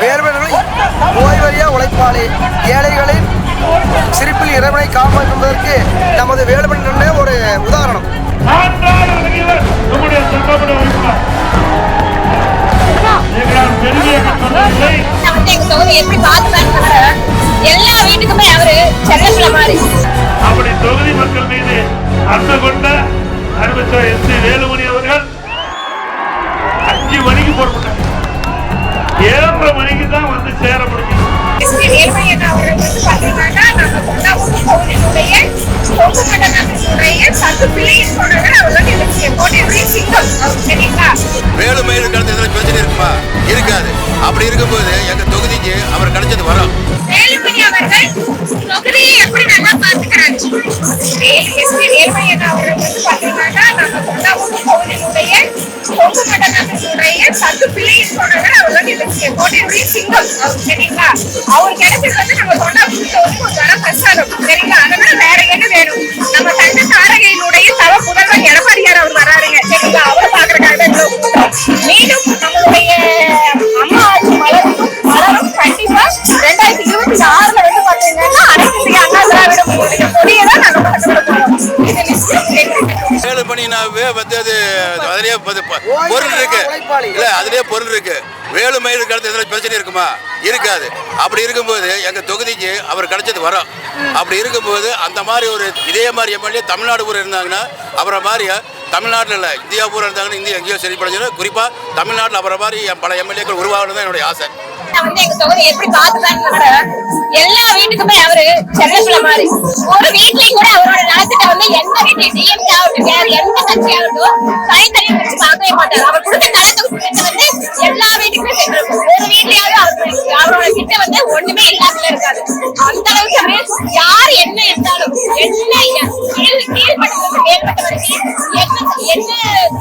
வேறுபவர்கள் ஓய்வறியா உழைப்பாளி ஏழைகளின் சிரிப்பில் இறைவனை காப்பாற்றும் என்பதற்கு நமது வேலுமணி ஒரு உதாரணம். எப்படி எல்லா வீட்டுக்குமே அவரு மாதிரி அப்படி தொகுதி மக்கள் மீது அன்பு கொண்ட வந்து எனக்கு போட்டு சிங்கம் சரிங்களா வேலுமயில் கடந்த பிரச்சனை இருக்குமா? இருக்காது. அப்படி இருக்கும்போது எங்க தொகுதிக்கு அவர் கிடைச்சது வரும். வேலுமணி அவர்கள் தொகுதியை எப்படி நல்லா அவர் வந்து சிங்கம் போட்டு சரிங்களா? அவர் கிடைச்சது வந்து நம்ம சொன்னா தொகுதி ஒரு வர பிரசாதம். சரிங்களா? அதனால வேற என்ன வேணும்? நம்ம தந்த தாரகையினுடைய தவ முதல்வர் எடப்பாடியார் அவர் வராருங்க. சரிங்களா? அவரை பாக்குறதுக்காக தான் மீண்டும் சேலு பண்ணினாவே வந்து அது அதுலயே வந்து பொருள் இருக்கு. இல்ல அதுலயே பொருள் இருக்கு. வேலுமயில் கடந்த எதுவும் பிரச்சனை இருக்குமா? இருக்காது. அப்படி இருக்கும்போது எங்க தொகுதிக்கு அவர் கிடைச்சது வரும். அப்படி இருக்கும்போது அந்த மாதிரி ஒரு இதே மாதிரி எம்எல்ஏ தமிழ்நாடு பூரா இருந்தாங்கன்னா அவரை மாதிரி தமிழ்நாட்டில் இல்லை இந்தியா பூரா இருந்தாங்கன்னா இந்தியா எங்கேயோ சரி படைச்சிடும் குறிப்பாக தமிழ்நாட்டில் அவரை மாதிரி என் பல எம்எல்ஏக்கள் உருவாகணும் தான் என்னுடைய ஆசை. வந்து எங்க எப்படி எல்லா வீட்டுக்குமே அவரு செல்லப்பிள்ள மாதிரி. ஒரு வீட்லயும் கூட அவரோட வந்து எந்த வீட்லயும் டிஎம்கே ஆகட்டும் வேற எந்த கட்சி ஆகட்டும் தனித்தனியா வச்சு பார்க்கவே அவர் கொடுத்த நலத்தொகுப்பு வந்து எல்லா வீட்டுக்குமே சென்றிருக்கும் ஒரு வீட்லயாவது அவருக்கு அவரோட வந்து ஒண்ணுமே இல்லாம இருக்காது அந்த அளவுக்கு யார் என்ன இருந்தாலும் என்ன கீழ் கீழ்பட்டவருக்கு மேல்பட்டவருக்கு என்ன என்ன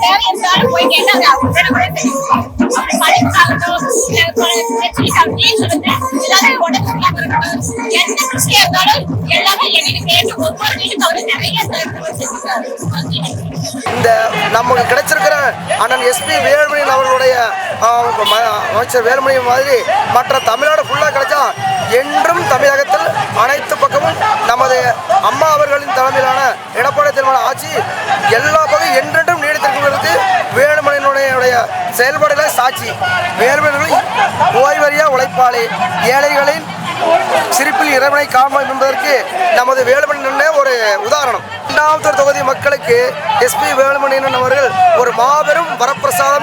தேவை இருந்தாலும் போய் கேட்டாங்க அவங்க உடனே தெரியும் அப்படி படிப்பாகட்டும் இல்ல எல்லாரும் உடனே எந்த பிரச்சனையா இருந்தாலும் எல்லாமே கேட்டு ஒவ்வொரு வீட்டுக்கு அவரு நிறைய இந்த நமக்கு கிடைச்சிருக்கிற அண்ணன் எஸ்பி வேலுமணி அவர்களுடைய அமைச்சர் வேலுமணி மாதிரி மற்ற தமிழ்நாடு ஃபுல்லாக கிடைச்சா என்றும் தமிழகத்தில் அனைத்து பக்கமும் நமது அம்மா அவர்களின் தலைமையிலான எடப்பாடி திருமண ஆட்சி எல்லா பக்கம் என்றென்றும் நீடித்திருக்கிறது. வேலுமணியினுடைய செயல்பாடுகளை சாட்சி. வேலுமணி ஓய்வறியா உழைப்பாளி. ஏழைகளின் சிரிப்பில் இறைவனை காணும் என்பதற்கு நமது வேலுமணி ஒரு உதாரணம். இரண்டாவது தொகுதி மக்களுக்கு எஸ்பி வேலுமணியன் அவர்கள் ஒரு மாபெரும் வரப்பிரசாதம்